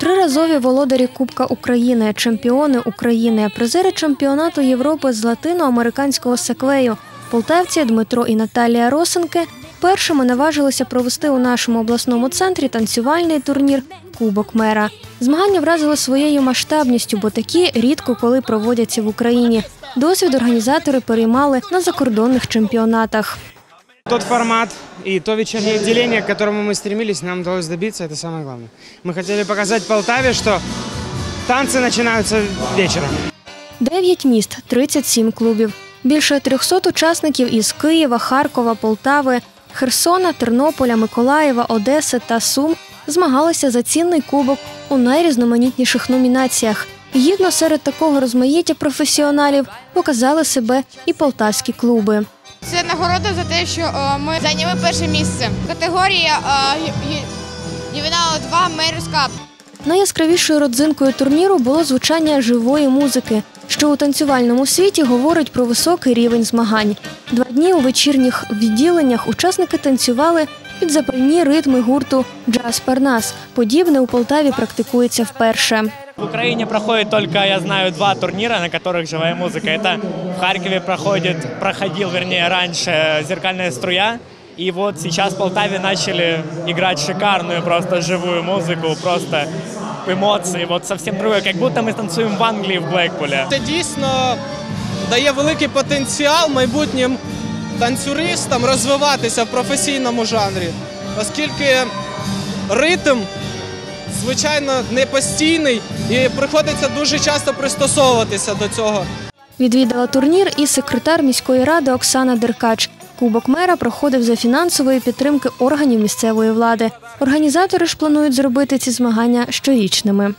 Триразові володарі Кубка України, чемпіони України, призери чемпіонату Європи з латиноамериканського секвею, полтавці Дмитро і Наталія Росенки першими наважилися провести у нашому обласному центрі танцювальний турнір Кубок мера. Змагання вразили своєю масштабністю, бо такі рідко коли проводяться в Україні. Досвід організатори переймали на закордонних чемпіонатах. Тот формат и то вечернее отделение, к которому мы стремились, нам удалось добиться, это самое главное. Мы хотели показать Полтаве, что танцы начинаются вечером. Дев'ять міст, 37 клубів. Більше 300 учасників із Києва, Харкова, Полтави, Херсона, Тернополя, Миколаєва, Одеси та Сум змагалися за цінний кубок у найрізноманітніших номінаціях. Гідно серед такого розмаїття професіоналів показали себе і полтавські клуби. Це нагорода за те, що е, ми зайняли перше місце. Категорія Ювенал 2 Mayor's Cup. Найяскравішою родзинкою турніру було звучання живої музики, що у танцювальному світі говорить про високий рівень змагань. Два дні у вечірніх відділеннях учасники танцювали під запальні ритми гурту Джаз Парнас. Подібне у Полтаві практикується вперше. В Украине проходит только, я знаю, два турнира, на которых живая музыка. Это в Харькове проходит, проходил, вернее, раньше «Зеркальная струя». И вот сейчас в Полтаве начали играть шикарную просто живую музыку, просто эмоции, вот совсем другое, как будто мы танцуем в Англии в Блэкпуле. Це дійсно дає великий потенціал майбутнім танцюристам розвиватися в професійному жанрі, оскільки ритм, звичайно, не постійний і приходиться дуже часто пристосовуватися до цього. Відвідала турнір і секретар міської ради Оксана Деркач. Кубок мера проходив за фінансової підтримки органів місцевої влади. Організатори ж планують зробити ці змагання щорічними.